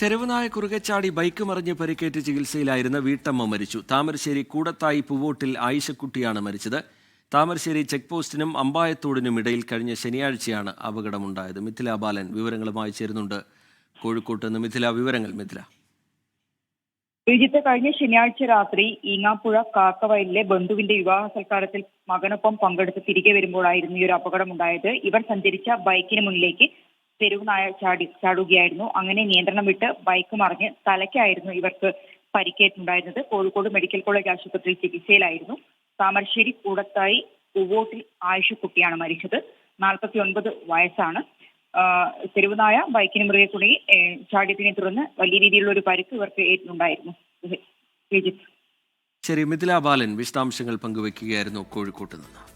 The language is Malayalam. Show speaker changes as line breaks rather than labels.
തെരുവുനായ കുറുകെ ചാടി ബൈക്ക് മറിഞ്ഞ് പരിക്കേറ്റ് ചികിത്സയിലായിരുന്ന വീട്ടമ്മ മരിച്ചു. താമരശ്ശേരി കൂടത്തായി പൂവോട്ടിൽ ആയിഷക്കുട്ടിയാണ് മരിച്ചത്. താമരശ്ശേരി ചെക്ക് പോസ്റ്റിനും അമ്പായത്തോടിനും ഇടയിൽ കഴിഞ്ഞ ശനിയാഴ്ചയാണ് അപകടമുണ്ടായത്. മിഥില ബാലൻ വിവരങ്ങളുമായി ചേരുന്നുണ്ട്. കോഴിക്കോട്ട് നിന്ന് മിഥില വിവരങ്ങൾ മിഥില.
വിജിത്ത് കഴിഞ്ഞ ശനിയാഴ്ച രാത്രി ഈങ്ങാപ്പുഴ കാക്കവയലിലെ ബന്ധുവിന്റെ വിവാഹ സൽക്കാരത്തിൽ മകനൊപ്പം പങ്കെടുത്ത് തിരികെ വരുമ്പോഴായിരുന്നു ഈ ഒരു അപകടമുണ്ടായത്. ഇവർ സഞ്ചരിച്ച ബൈക്കിന് മുന്നിലേക്ക് തെരുവ് നായ ചാടി ചാടുകയായിരുന്നു. അങ്ങനെ നിയന്ത്രണം വിട്ട് ബൈക്ക് മറിഞ്ഞ് തലയ്ക്കായിരുന്നു ഇവർക്ക് പരിക്കേറ്റുണ്ടായിരുന്നത്. കോഴിക്കോട് മെഡിക്കൽ കോളേജ് ആശുപത്രിയിൽ ചികിത്സയിലായിരുന്നു. താമരശ്ശേരി കൂടത്തായി ഉവോട്ടിൽ ആയിഷക്കുട്ടിയാണ് മരിച്ചത്. നാൽപ്പത്തി ഒൻപത് വയസ്സാണ് തെരുവുനായ ബൈക്കിന് മുറിയെ കൂടി ചാടിയതിനെ തുടർന്ന് വലിയ രീതിയിലുള്ള ഒരു പരിക്ക് ഇവർക്ക് ഏറ്റുണ്ടായിരുന്നു.
ശരി മിഥില ബാലൻ വിശദാംശങ്ങൾ പങ്കുവയ്ക്കുകയായിരുന്നു കോഴിക്കോട്ട് നിന്ന്.